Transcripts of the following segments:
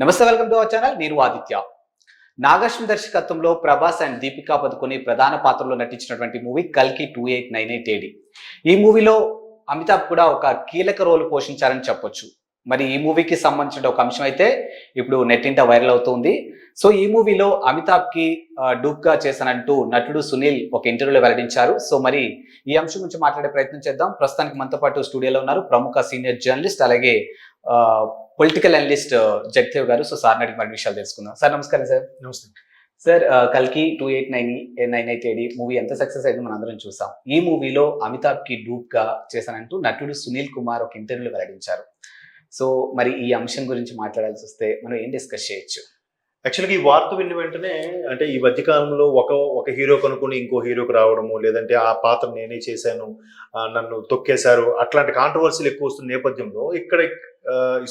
నమస్తే welcome to our channel. నేను ఆదిత్య. నాగశ్వం దర్శకత్వంలో ప్రభాస్ అండ్ దీపికా పదుకొని ప్రధాన పాత్రలో నటించినటువంటి మూవీ కల్కి two eight nine eight AD. ఈ మూవీలో అమితాబ్ కూడా ఒక కీలక రోల్ పోషించారని చెప్పొచ్చు. మరి ఈ మూవీకి సంబంధించిన ఒక అంశం అయితే ఇప్పుడు నెట్టింట వైరల్ అవుతుంది. సో ఈ మూవీలో అమితాబ్కి డూప్ చేశానంటూ నటుడు సునీల్ ఒక ఇంటర్వ్యూలో వెల్లడించారు. సో మరి ఈ అంశం గురించి మాట్లాడే ప్రయత్నం చేద్దాం. ప్రస్తుతానికి మనతో పాటు స్టూడియోలో ఉన్నారు ప్రముఖ సీనియర్ జర్నలిస్ట్ అలాగే political analyst Jagadev garu. So sir అడిగి మరి విషయాలు తెలుసుకుందాం. సార్ నమస్కారం సార్. నమస్తే. సార్ కల్కి two eight nine nine eight AD movie ఎంత సక్సెస్ అయిందో మనం అందరం చూసాం. ఈ మూవీలో అమితాబ్కి డూప్గా చేశానంటూ నటుడు సునీల్ కుమార్ ఒక ఇంటర్వ్యూలో వెల్లడించారు. సో మరి ఈ అంశం గురించి మాట్లాడాల్సి వస్తే మనం ఏం డిస్కస్ చేయొచ్చు? యాక్చువల్గా ఈ వార్త విన్న వెంటనే అంటే ఈ మధ్యకాలంలో ఒక ఒక హీరో కనుక్కొని ఇంకో హీరోకి రావడము లేదంటే ఆ పాత్ర నేనే చేశాను నన్ను తొక్కేశారు అట్లాంటి కాంట్రవర్సీలు ఎక్కువ వస్తున్న నేపథ్యంలో ఇక్కడ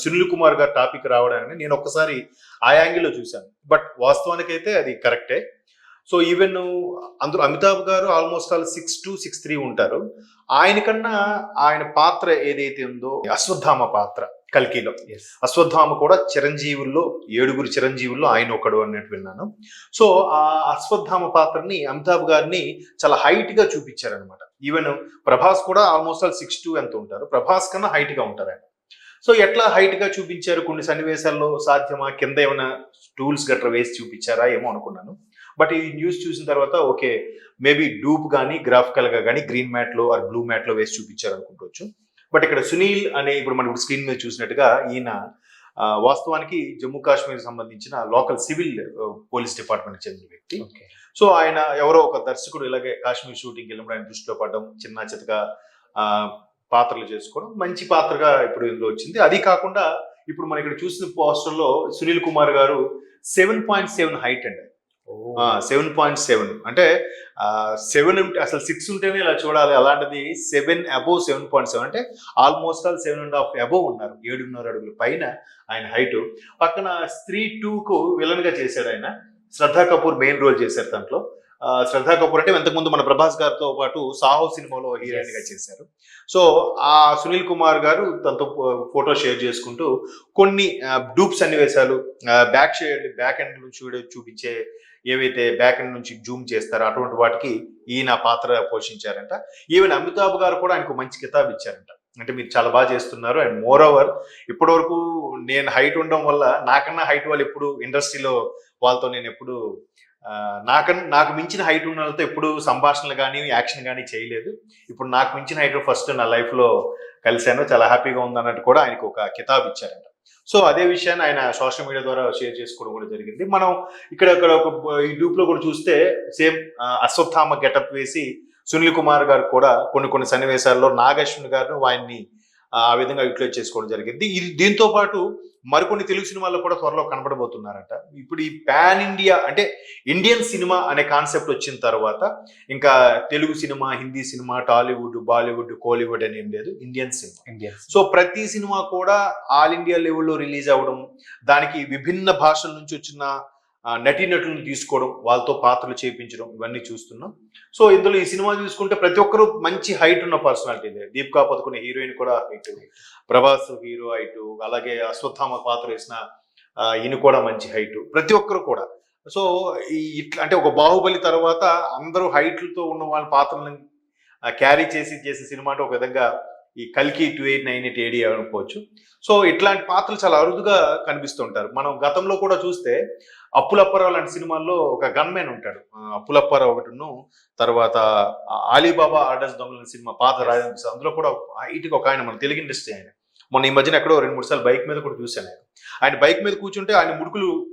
సునీల్ కుమార్ గారు టాపిక్ రావడానికి నేను ఒక్కసారి ఆ యాంగిల్లో చూశాను. బట్ వాస్తవానికైతే అది కరెక్టే సో ఈవెన్ అందులో Amitabh garu almost all six to six three ఉంటారు. ఆయన కన్నా ఆయన పాత్ర ఏదైతే ఉందో అశ్వత్థామ పాత్ర. కల్కిలో. అశ్వత్థామ కూడా చిరంజీవుల్లో ఏడుగురు చిరంజీవుల్లో ఆయన ఒకడు అన్నట్టు విన్నాను. సో ఆ అశ్వత్థామ పాత్రని అమితాబ్ గారిని చాలా హైట్గా చూపించారనమాట ఈవెన్ ప్రభాస్ కూడా ఆల్మోస్ట్ ఆల్ సిక్స్ టూ ఎంత ఉంటారు? ప్రభాస్ కన్నా హైట్గా ఉంటారు ఆయన. సో ఎట్లా హైట్గా చూపించారు? కొన్ని సన్నివేశాల్లో సాధ్యమా? కింద ఏమైనా టూల్స్ గట్రా వేసి చూపించారా? ఏమో అనుకున్నాను. బట్ ఈ న్యూస్ చూసిన తర్వాత ఓకే మేబీ డూప్ కానీ గ్రాఫికల్గా కానీ గ్రీన్ మ్యాట్లో ఆర్ బ్లూ మ్యాట్లో వేసి చూపించారు అనుకుంటవచ్చు బట్ ఇక్కడ సునీల్ అనే ఇప్పుడు మనం స్క్రీన్ మీద చూసినట్టుగా ఈయన వాస్తవానికి జమ్మూ కాశ్మీర్ సంబంధించిన లోకల్ సివిల్ పోలీస్ డిపార్ట్మెంట్ చెందిన వ్యక్తి. సో ఆయన ఎవరో ఒక దర్శకుడు ఇలాగే కాశ్మీర్ షూటింగ్ వెళ్ళినప్పుడు ఆయన దృష్టిలో పడడం చిన్న చితగా ఆ, పాత్రలు చేసుకోవడం మంచి పాత్రగా ఇప్పుడు ఇందులో వచ్చింది. అది కాకుండా ఇప్పుడు మనం ఇక్కడ చూసిన పోస్టర్లో Sunil Kumar garu seven point seven height అండి. సెవెన్ పాయింట్ సెవెన్ అంటే సెవెన్ ఉంటే అసలు సిక్స్ ఉంటేనే ఇలా చూడాలి. అలాంటిది seven above seven point seven అంటే almost all seven and half above ఉన్నారు. ఏడున్నర అడుగుల పైన ఆయన హైట్ పక్కన స్త్రీ టూ కు విలన్గా చేశాడు ఆయన. శ్రద్ధా కపూర్ మెయిన్ రోల్ చేశారు దాంట్లో. శ్రద్ధా కపూర్ అంటే ఇంతకుముందు మన ప్రభాస్ గారితో పాటు సాహో సినిమాలో హీరోయిన్గా చేశారు. సో ఆ సునీల్ కుమార్ గారు తనతో ఫోటో షేర్ చేసుకుంటూ కొన్ని డూప్ సన్నివేశాలు బ్యాక్ షేడ్ బ్యాక్ ఎండ్ నుంచి చూపించే ఏవైతే బ్యాక్ ఎండ్ నుంచి జూమ్ చేస్తారో అటువంటి వాటికి ఈయన పాత్ర పోషించారంట. ఈవెన్ అమితాబ్ గారు కూడా ఆయనకు మంచి కితాబ్ ఇచ్చారంట. అంటే మీరు చాలా బాగా చేస్తున్నారు. అండ్ మోర్ ఓవర్ ఇప్పటి వరకు నేను హైట్ ఉండడం వల్ల నాకన్నా హైట్ వాళ్ళు ఎప్పుడు ఇండస్ట్రీలో వాళ్ళతో నేను ఎప్పుడు నాకన్ నాకు మించిన హైట్ ఉన్న వాళ్ళతో ఎప్పుడు సంభాషణలు కానీ యాక్షన్ కానీ చేయలేదు. ఇప్పుడు నాకు మించిన హైట్ ఫస్ట్ నా లైఫ్లో కలిశాను. చాలా హ్యాపీగా ఉంది అన్నట్టు కూడా ఆయనకు ఒక కితాబ్ ఇచ్చారంట. సో అదే విషయాన్ని ఆయన సోషల్ మీడియా ద్వారా షేర్ చేసుకోవడం కూడా జరిగింది. మనం ఇక్కడ ఇక్కడ ఒక ఈ కూడా చూస్తే సేమ్ అశ్వత్థామ గెటప్ వేసి సునీల్ కుమార్ గారు కూడా కొన్ని కొన్ని సన్నివేశాల్లో నాగశ్విన్ గారు ఆయన్ని ఆ విధంగా యూటిలైజ్ చేసుకోవడం జరిగింది. ఇది దీంతో పాటు మరికొన్ని తెలుగు సినిమాల్లో కూడా త్వరలో కనబడబోతున్నారంట. ఇప్పుడు ఈ పాన్ ఇండియా అంటే ఇండియన్ సినిమా అనే కాన్సెప్ట్ వచ్చిన తర్వాత ఇంకా తెలుగు సినిమా హిందీ సినిమా టాలీవుడ్ బాలీవుడ్ కోలీవుడ్ అని ఏం లేదు ఇండియన్ సినిమా. ఇండియన్ సో ప్రతి సినిమా కూడా ఆల్ ఇండియా లెవెల్లో రిలీజ్ అవ్వడం దానికి విభిన్న భాషల నుంచి వచ్చిన నటీనటులను తీసుకోవడం వాళ్ళతో పాత్రలు చేయించడం ఇవన్నీ చూస్తున్నాం. సో ఇందులో ఈ సినిమా చూసుకుంటే ప్రతి ఒక్కరు మంచి హైట్ ఉన్న పర్సనాలిటీ దీపికా పదుకునే హీరోయిన్ కూడా హైట్. Prabhas hero height. అలాగే అశ్వత్థామ పాత్ర వేసిన ఈయన కూడా మంచి హైట్. ప్రతి ఒక్కరు కూడా. సో ఇట్లా అంటే ఒక బాహుబలి తర్వాత అందరూ హైట్లతో ఉన్న వాళ్ళ పాత్రలను క్యారీ చేసి చేసే సినిమా అంటే ఒక విధంగా ఈ కల్కి two eight nine eight AD అనుకోవచ్చు. సో ఇట్లాంటి పాత్రలు చాలా అరుదుగా కనిపిస్తుంటారు. మనం గతంలో కూడా చూస్తే అప్పులప్పారావు లాంటి సినిమాల్లో ఒక గన్మెన్ ఉంటాడు. అప్పులప్పారావు ఒకటిను తర్వాత ఆలీబాబా ఆర్డర్స్ దొంగల సినిమా పాత రాజు అందులో కూడా హైట్గా ఒక ఆయన మన తెలుగు ఇండస్ట్రీ ఆయన. మొన్న ఈ మధ్యన ఎక్కడో రెండు మూడు సార్లు బైక్ మీద కూడా చూశాను ఆయన ఆయన బైక్ మీద కూర్చుంటే ఆయన ముడుకులు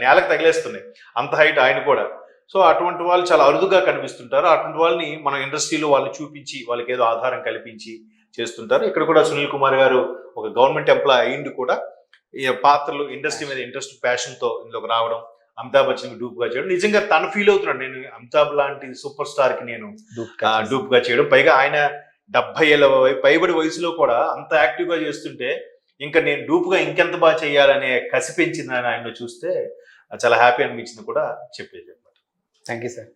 నేలకు తగిలేస్తున్నాయి. అంత హైట్ ఆయన కూడా. సో అటువంటి వాళ్ళు చాలా అరుదుగా కనిపిస్తుంటారు. అటువంటి వాళ్ళని మన ఇండస్ట్రీలో వాళ్ళని చూపించి వాళ్ళకి ఏదో ఆధారం కల్పించి చేస్తుంటారు. ఇక్కడ కూడా సునీల్ కుమార్ గారు ఒక గవర్నమెంట్ ఎంప్లాయ్ అయింది కూడా. ఈ పాత్రలు ఇండస్ట్రీ మీద ఇంట్రెస్ట్ ప్యాషన్తో ఇందులోకి రావడం అమితాబ్ బచ్చన్ డూప్గా చేయడం. నిజంగా తను ఫీల్ అవుతున్నాడు. నేను అమితాబ్ లాంటి సూపర్ స్టార్కి నేను డూప్గా చేయడం. పైగా ఆయన డెబ్బై ఏళ్ళ పైబడి వయసులో కూడా అంత యాక్టివ్గా చేస్తుంటే ఇంకా నేను డూప్గా ఇంకెంత బాగా చేయాలనే కసి పెంచింది ఆయన చూస్తే చాలా హ్యాపీ అనిపించింది కూడా చెప్పేది. Thank you, sir.